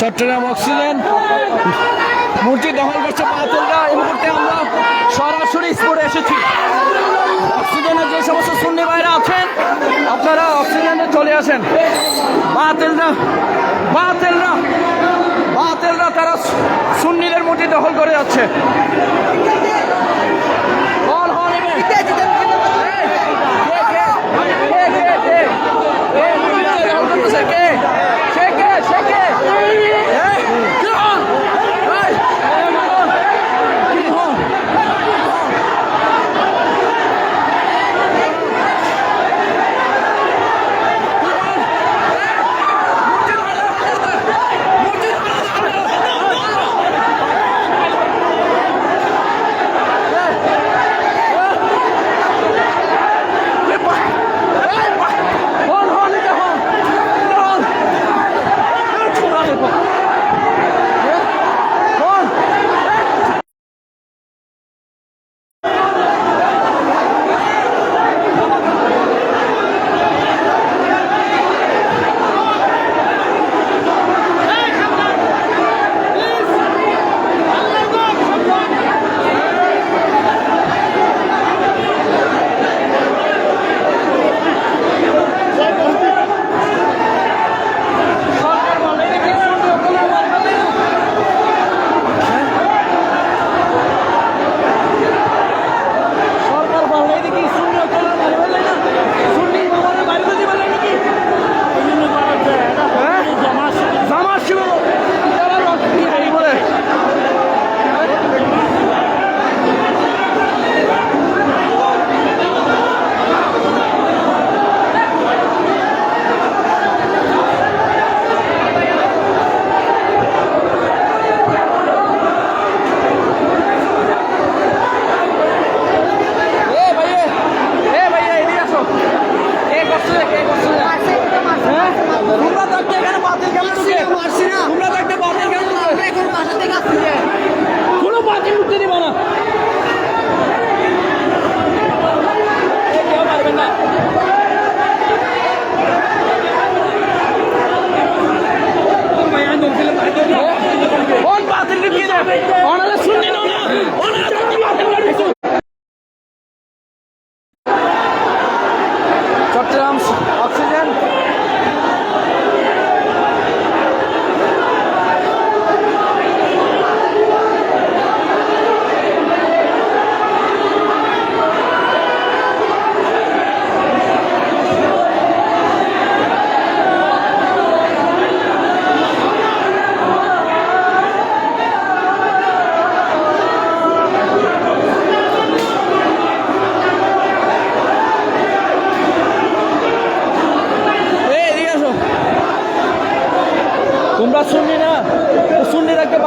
Chittagong oxygen. মূর্তি দখল করছে পাতুলরা এই মুহূর্তে আমরা সরাসরি স্পোর্টে এসেছি। অক্সিজেনের যে সমস্ত সুন্নি বাইরে আছেন, আপনারা অক্সিজেনে চলে আসেন। বাতেলরা বাতেলরা বাতেলরা তারা সুন্নিদের মূর্তি দখল করে যাচ্ছে। ಅವನೆಲ್ಲ ಸುಳ್ಳಿನವನು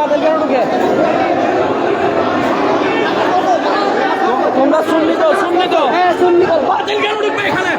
বাতিল কেন ঢুকে? তোমরা শুনলি তো শুনলি তো বাতিল কেন ঢুকবে এখানে?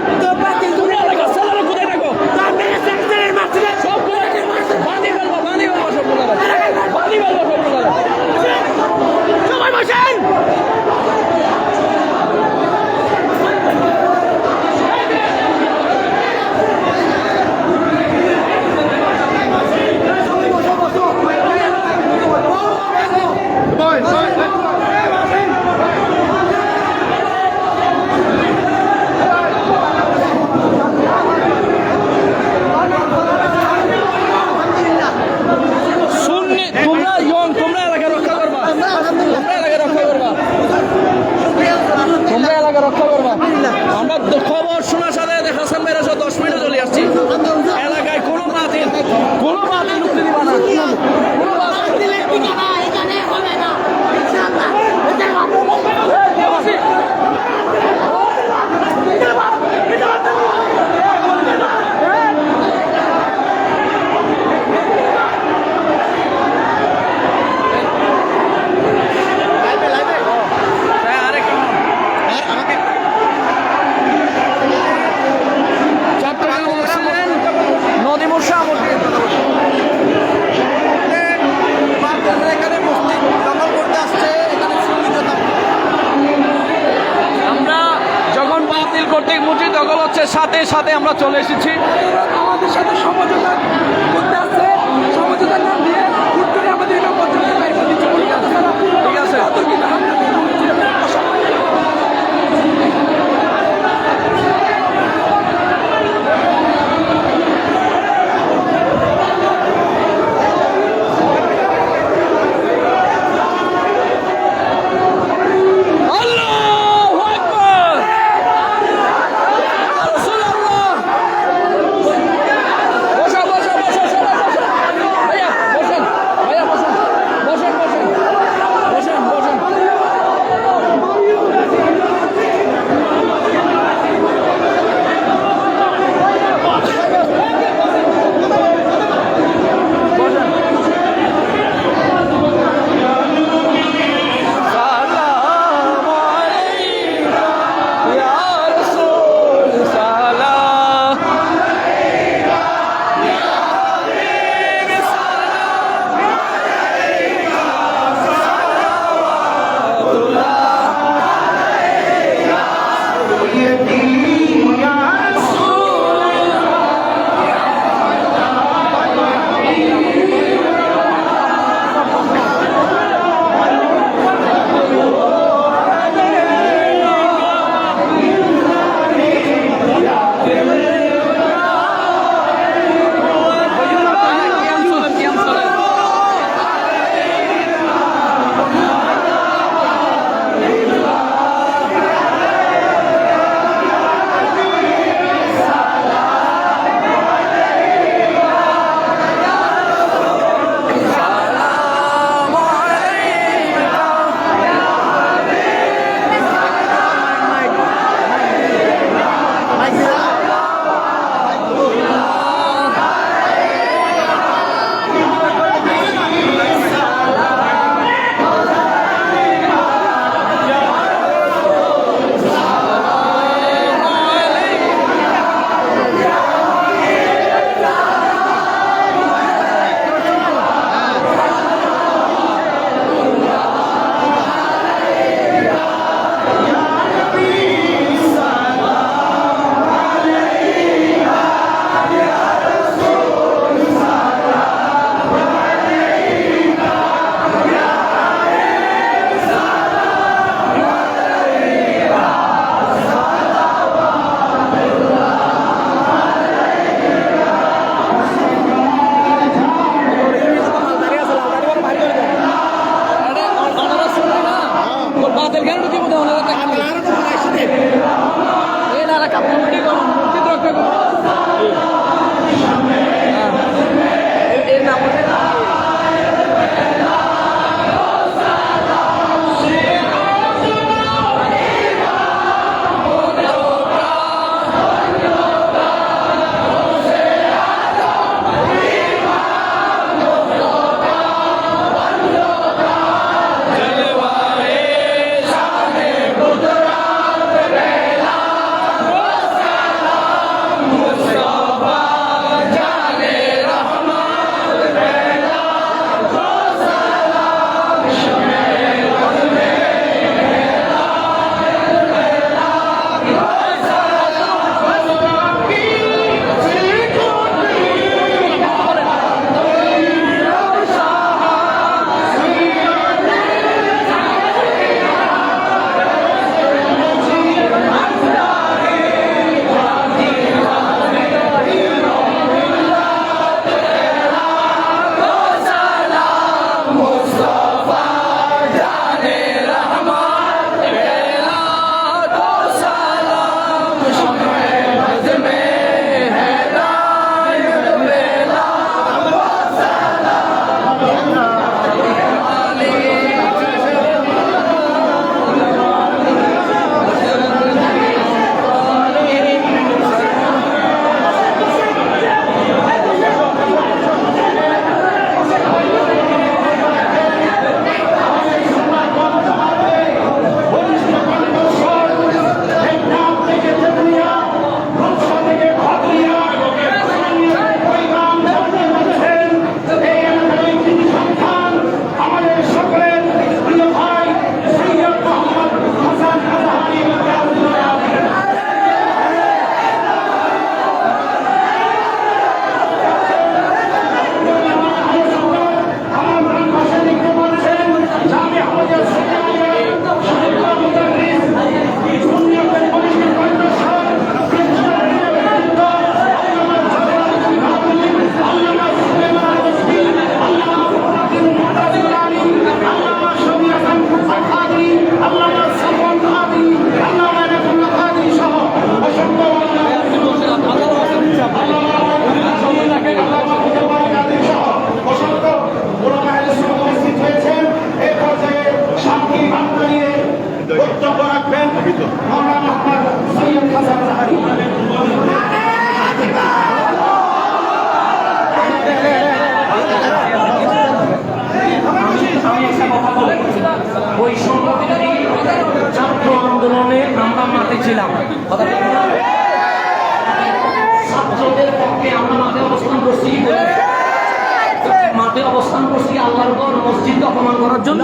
অপমান করার জন্য?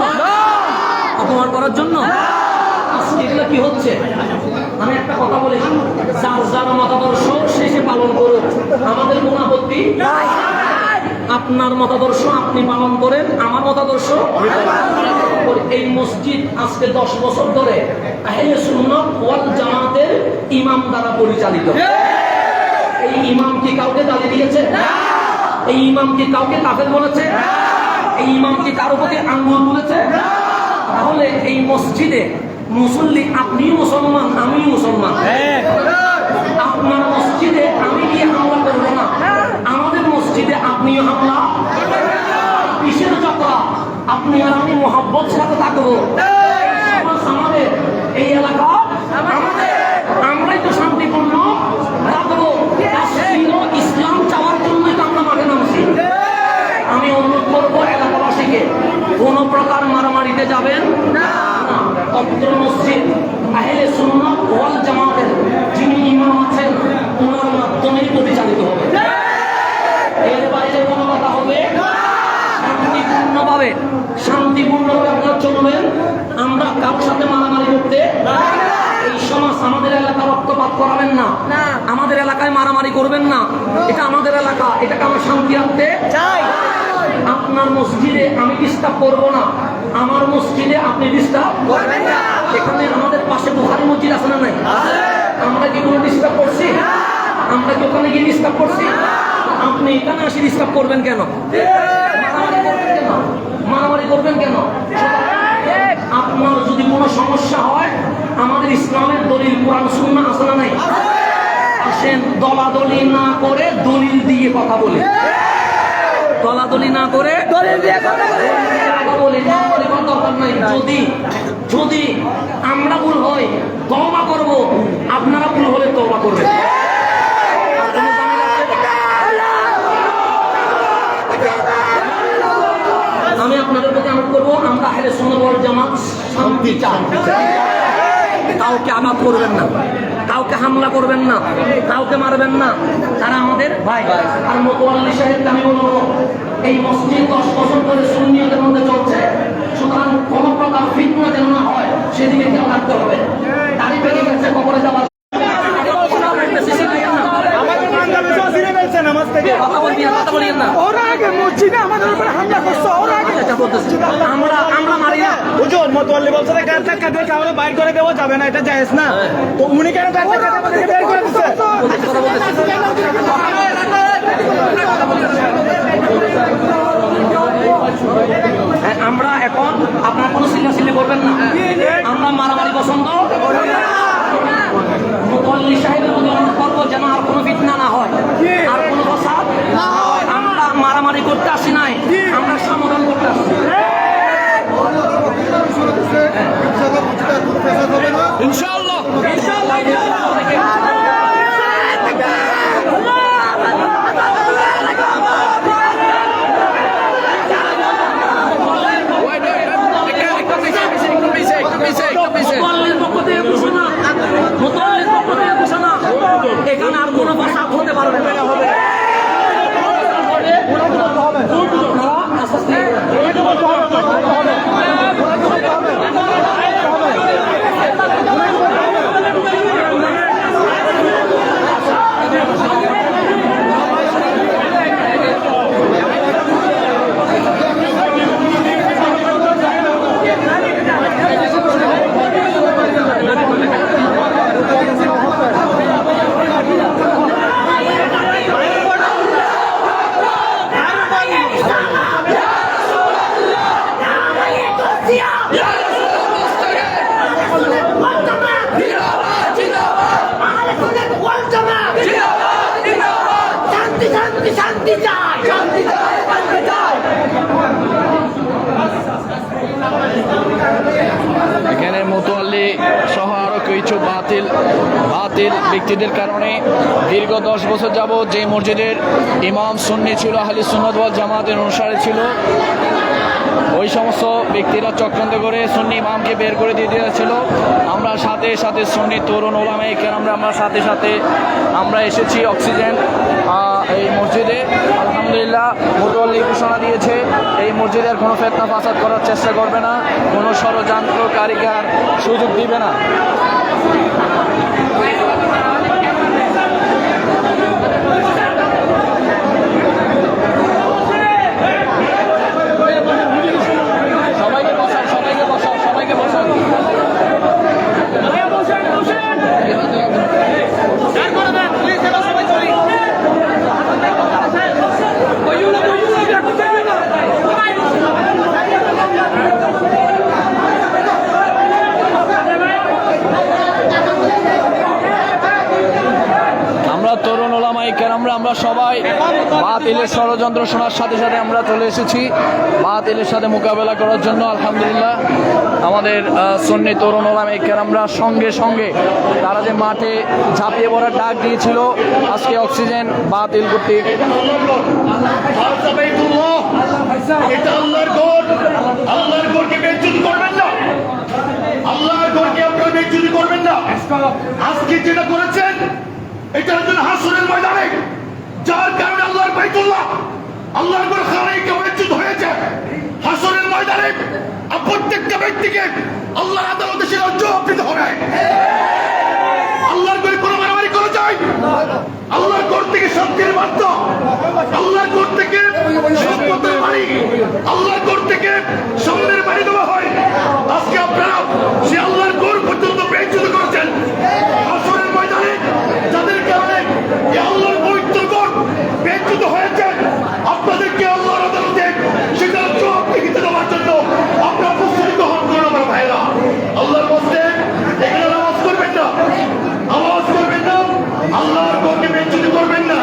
অপমান করার জন্য? এগুলো কি হচ্ছে? আমি একটা কথা বলি। যার যার মতাদর্শ সে সে পালন করুক। আমাদের কোন আপত্তি আপনার মতাদর্শ আপনি পালন করেন আমার মতাদর্শ এই মসজিদ আজকে দশ বছর ধরে ওয়াল জামাতের ইমাম দ্বারা পরিচালিত। এই ইমাম কি কাউকে দাঁড়িয়ে দিয়েছে? এই ইমাম কি কাউকে কাফের বলেছে? এই ইমাম কি কারও প্রতি আঙ্গুল তুলেছে? তাহলে এই মসজিদে মুসল্লি আপনিও মুসলমান আমি মুসলমান। আপনার মসজিদে আমি গিয়ে হামলা করব না। আমাদের মসজিদে আপনিও হামলা। কিসের যাত্রা আপনি আর আমি মোহাব্বত সাথে থাকব। আমাদের এই এলাকা আমাদের। আহলে সুন্নাত ওয়াল জামাতের যিনি ইমাম আছেন ওনার মাধ্যমেই পরিচালিত হবে। এর বাইরে কোনো কথা হবে? শান্তিপূর্ণভাবে শান্তিপূর্ণভাবে আপনারা চলবেন। আমরা কারোর সাথে মারামারি করতে এই সমাজ আমাদের এলাকা রক্তপাত করাবেন না। আমাদের এলাকায় মারামারি করবেন না। এটা আমাদের এলাকা এটাকে আমরা শান্তি রাখতে চাই। আপনার মসজিদে আমি ডিস্টার্ব করব না। আমার মসজিদে আপনি ডিস্টার্ব করবেন না। পাশে বুহারি মসজিদ আছে না নাই? আমরা কি কোনো ডিস্টার্ব করছি? আমরা কি ওখানে গিয়ে ডিস্টার্ব করছি? আপনি এখানে আসি ডিস্টার্ব করবেন কেন? মারামারি করবেন কেন? মারামারি করবেন কেন? আপনার যদি কোনো সমস্যা হয় আমাদের ইসলামের দলিল কোরআন সুন্নাহ আছে না নাই? আসেন দলাদলি না করে দলিল দিয়ে কথা বলে। দলাদলি না করে দলিল দিয়ে কথা বলে। কথা বলে। দরকার নাই। যদি যদি আমরা ভুল হই তওবা করব। আপনারা ভুল হলে তওবা করবেন? আমি আপনাদের প্রতি অনুরোধ করব, আমরা সুন্নাত ওয়াল জামাত শান্তি চাই। কাউকে আঘাত করবেন না, কাউকে হামলা করবেন না, কাউকে মারবেন না, তারা আমাদের ভাই। আর মোতোয়াল্লি সাহেবকে আমি বলব, এই মসজিদ দশ বছর ধরে সুন্নিয়তের মধ্যে চলছে। সুতরাং কোন প্রকার ফিতনা যেন না হয়, সেদিকে খেয়াল রাখতে হবে। দাড়ি পেকে গেছে, কবরে যাওয়ার আমরা আমরা মারি না হুজুর মতওয়াল্লি বলছে গাছ ধাক্কা দিয়ে কাউরে বাইর করে দেওয়া যাবে না এটা জায়েজ না তো উনি কেন গাছ ধাক্কা দিয়ে বের করে দিচ্ছে কথা বলতেছি আমরা এখন আপনার কোনো সিলেসিলি করবেন না। আমরা মারামারি পছন্দ মুকল্লি সাহেবের প্রতি অনুরোধ করব যেন আর কোনো ফিতনা না হয় আর কোনো হয়। আমরা মারামারি করতে আসি নাই আমরা সমাধান করতে আসছি ইনশাআল্লাহ ইনশাআল্লাহ মোতাল্লির পক্ষ থেকে ঘোষণা মোতাল্লির পক্ষ থেকে ঘোষণা এখানে আর কোনো ভাষা হতে পারবে না আপনারা আস্তে আস্তে শান্তি শান্তি শান্তি চাই শান্তি চাই শান্তি চাই এখানে মোতোয়াল্লি সহ আরও কিছু বাতিল বাতিল ব্যক্তিদের কারণে দীর্ঘ দশ বছর যাবৎ যে সুন্নি ছিল আহলি সুন্নত ওয়াল জামাতের অনুসারে ছিল। ওই সমস্ত ব্যক্তিরা চক্রান্ত করে সুন্নি ইমামকে বের করে দিয়ে দিয়েছিল। আমরা সাথে সাথে সুন্নি তরুণ ওলামাই আমরা আমরা সাথে সাথে আমরা এসেছি অক্সিজেন এই মসজিদে। আলহামদুলিল্লাহ মোটওয়াল্লি ঘোষণা দিয়েছে। এই মসজিদের কোনো ফেতনা ফাসাদ করার চেষ্টা করবে না। কোনো ষড়যন্ত্র কারিগর সুযোগ দিবে না। বাতিলের ষড়যন্ত্র শোনার সাথে সাথে আমরা চলে এসেছি। বাতিলের সাথে মোকাবেলা করার জন্য, আলহামদুলিল্লাহ। আমাদের সন্নি তরুণ ওলামাই কেরামরা সঙ্গে সঙ্গে তারা যে মাঠে ঝাঁপিয়ে পড়ার ডাক দিয়েছিল, আজকে অক্সিজেন বাতিল কর্তৃক। আজকে যেটা করেছেন, এটা হাসুরের ময়দানে। যার কারণে বাইতুল্লাহ। আল্লাহর ঘর খারাইকে বেজ্জুত হয়েছে। হাসুরের ময়দানে প্রত্যেকটা ব্যক্তিকে আল্লাহ আদালতে সে জবাব দিতে হবে। আল্লাহর ঘরে কোনো মারামারি করা যায়? আল্লাহর ঘর থেকে শান্তির বার্তা। আল্লাহর ঘর থেকে সম্পদের বাড়ি আল্লাহর ঘর থেকে সামনের বাড়ি দেওয়া হয়। আজকে আপনারা সে আল্লাহর ঘর পর্যন্ত বেঞ্চিত করেছেন আসরের ময়দানে যাদের কারণে এই আল্লাহর পবিত্র ঘর বেঞ্চিত হয়েছে আপনাদেরকে আল্লাহর আদালতে সেটা জবাব লিখিত দেওয়ার জন্য আপনারা প্রস্তুতি গ্রহণ করুন আমার ভাইরা আল্লাহর বস্তে এখানে নামাজ করবেন না আওয়াজ করবেন না আল্লাহর ঘরকে বেঞ্চিত করবেন না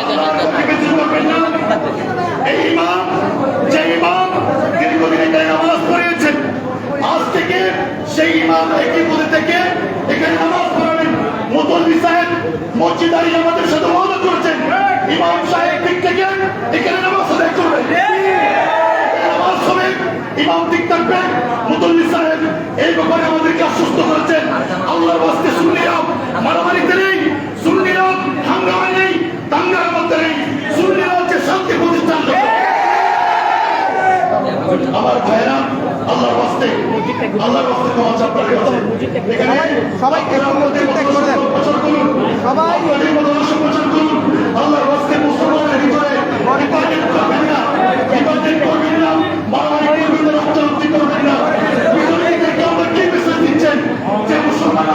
আল্লাহর ঘরকে বেঞ্চিত করবেন না এই ইমাম যে ইমাম দীর্ঘদিন এখানে নামাজ পড়িয়েছেন আজ থেকে সেই ইমাম একই পদে থেকে এখানে নামাজ পড়াবেন মুতল্লি সাহেব মসজিদ আলী আমাদের সাথে ওয়াদা করেছেন। ইমাম সাহেব দিক থেকে এখানে নামাজ আদায় করবেন নামাজ হবে ইমাম দিক থাকবে। মুতল্লি সাহেব এই ব্যাপারে আমাদেরকে আশ্বস্ত করেছেন। আল্লাহর বাস্তে শুনলিরাম মারামারিতে নেই শুনলিরাম হাঙ্গামা নেই দাঙ্গার মধ্যে নেই। শুনলিরাম হচ্ছে শান্তি প্রতিষ্ঠান। আমার ভাইরা আল্লাহর বাস্তে। আল্লাহর বাস্তে ক্ষমা গেছে এখানে সবাই আপনাদের বছর করুন সবাই আপনাদের বছর করুন। আল্লাহর বাস্তে মুসলমানের ভিতরে ইবাদত করবেন না ইবাদত করবেন না মারামারি করবেন না রক্তারক্তি করবেন না। মুসলমানদেরকে আমরা কি মেসেজ দিচ্ছেন? যে মুসলমানরা